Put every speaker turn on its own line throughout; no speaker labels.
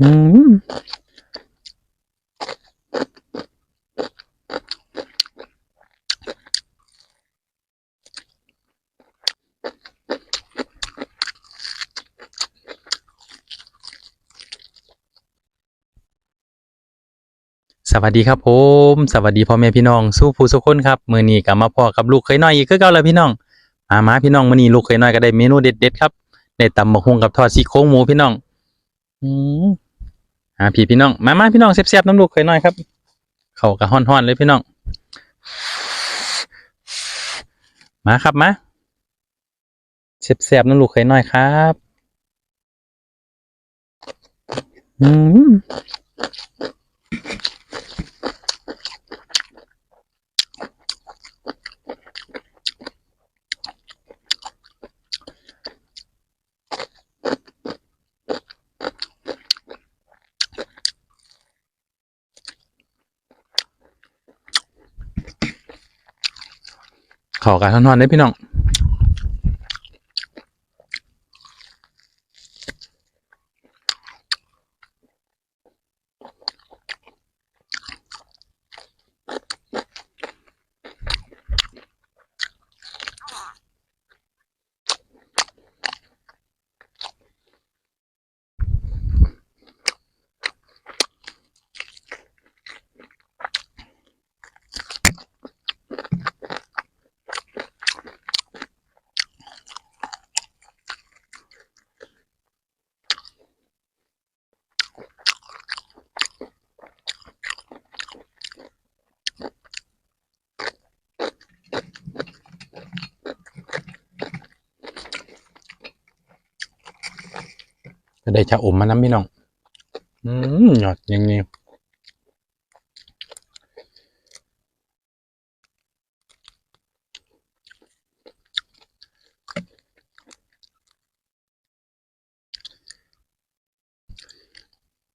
อืมสวัสดีครับผม สวัสดีพ่อแม่พี่น้องสู้ผู้สุคนครับมือนี้ก็มาพ่อกับลูกเคยน้อยอีกคือเก่าแล้วพี่น้องมามาพี่น้องมือนี้ลูกเคยน้อยก็ได้เมนูเด็ดๆครับได้ตำบักหุ่งกับทอดซี่โครงหมูพี่น้อง อืมอ่าพี่พี่น้อง มามาพี่น้องเสียบๆน้ำลูกเคยน้อยครับ เข่ากะฮ้อนๆเลยพี่น้อง มาครับมาเสียบๆน้ำลูกเคยน้อยครับ อืม ขอการทอนๆได้พี่น้อง จะได้ชะอมมาน้ำพี่น้อง อืมหยอดยังไง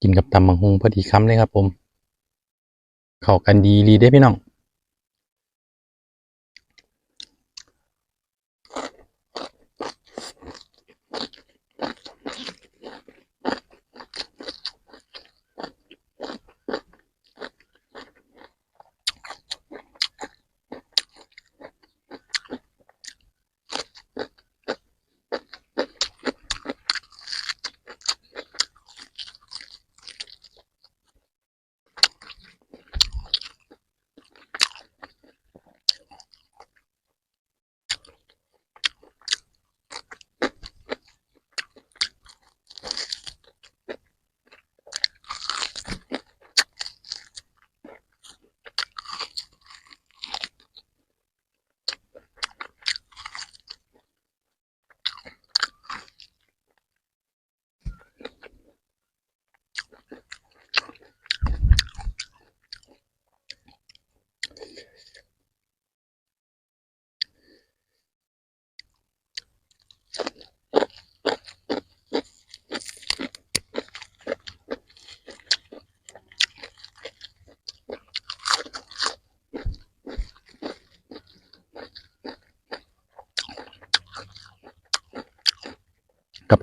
กินกับตำบังฮงพอดีคำเลยครับผม เข้ากันดีรีได้พี่น้อง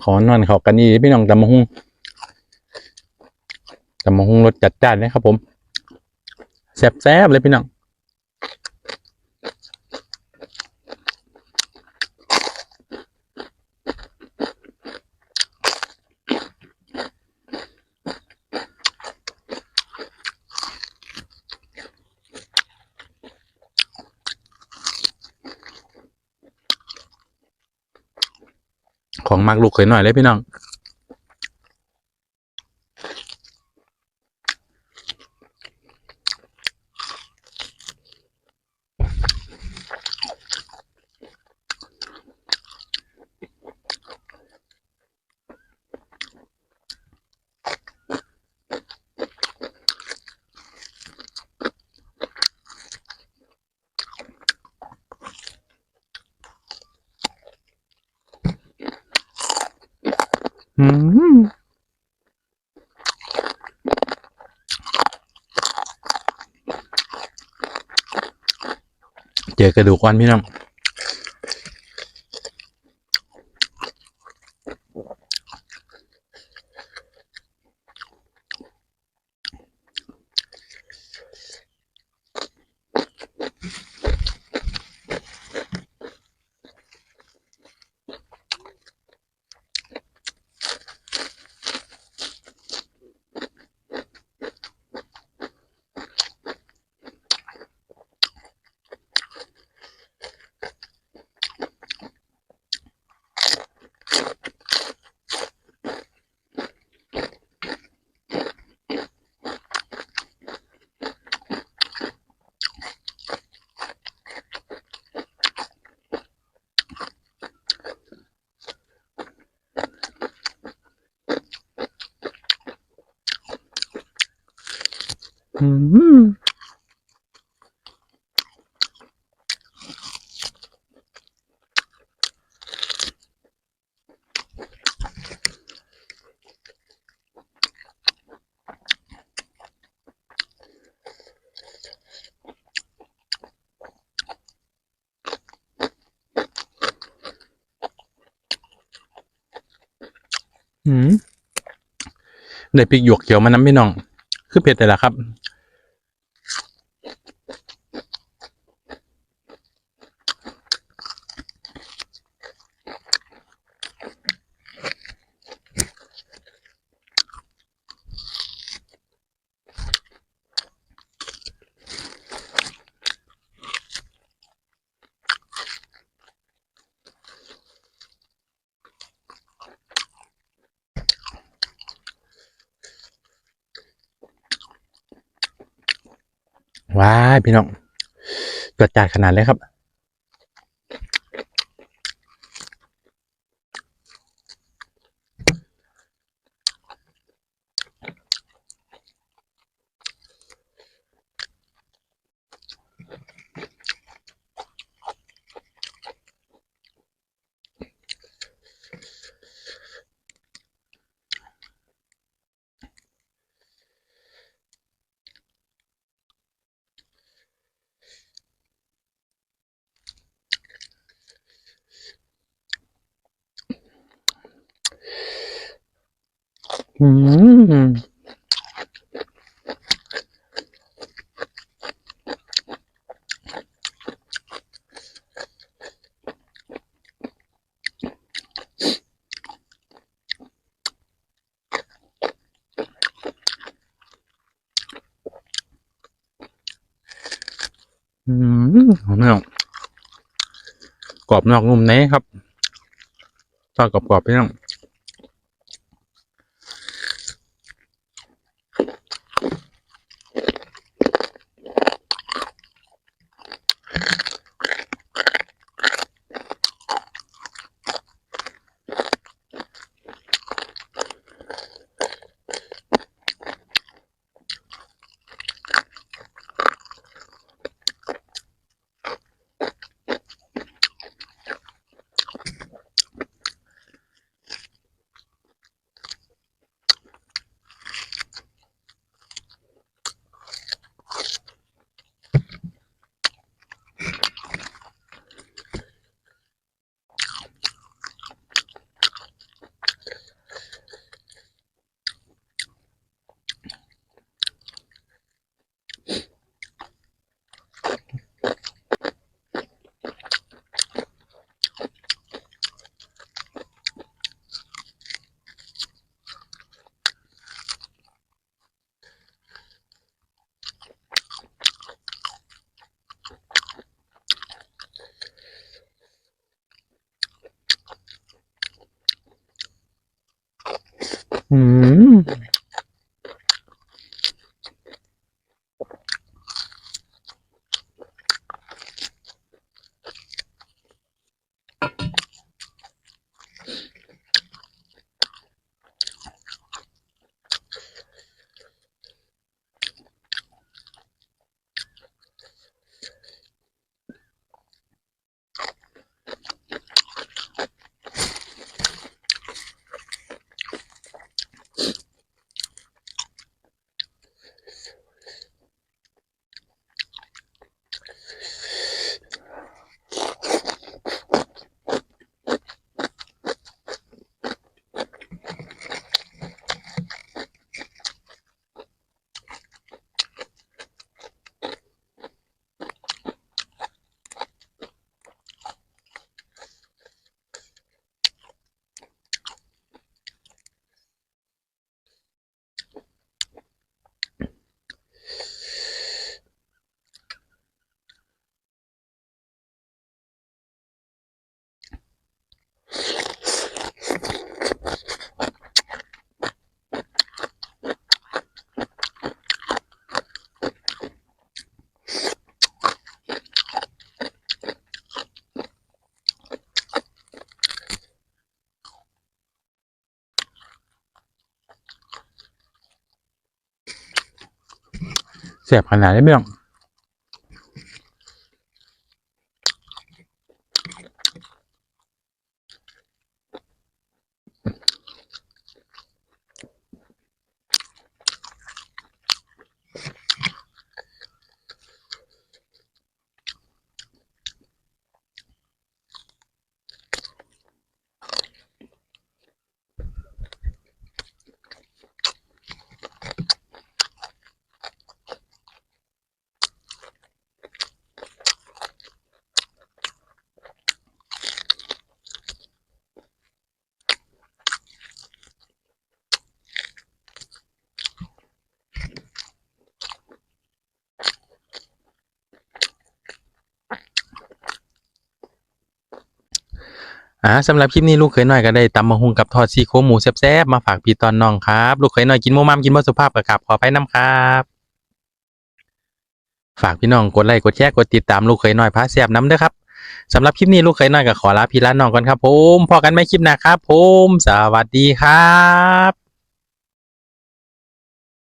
ขอนอนเขากันนี่พี่น้องตำมะฮุงตำมะฮุงรสจัดจ้านนะครับผมแซ่บๆเลยพี่น้อง ของมากลูกเคยหน่อยเลยพี่น้อง เจอกระดูกอ่อนพี่น้อง ได้พริกหยวกเขียวมาน้ำพี่น้อง คือเผ็ดแต่ละครับ ว้าพี่น้องจดจาดขนาดเลยครับ อืมอืมหอมไม่ออกกรอบนอกนุ่มในครับทอดกรอบๆพี่น้อง อื แสบขนาดนี้ไม่ต้อง อ่าสำหรับคลิปนี้ลูกเคยน้อยก็ได้ตำมะฮุงกับทอดซี่โครงหมูแซ่บๆมาฝากพี่ตอนน้องครับ ลูกเคยน้อยกินโมมามกินบ่สุภาพกับขับขอไปน้ำครับ ฝากพี่น้องกดไลค์กดแชร์กดติดตามลูกเคยน้อยพาแซ่บน้ำเด้อครับสำหรับคลิปนี้ลูกเคยน้อยก็ขอลาพี่ลานน้องก่อนครับผมพอกันไม่คลิปหน้าครับผม สวัสดีครับ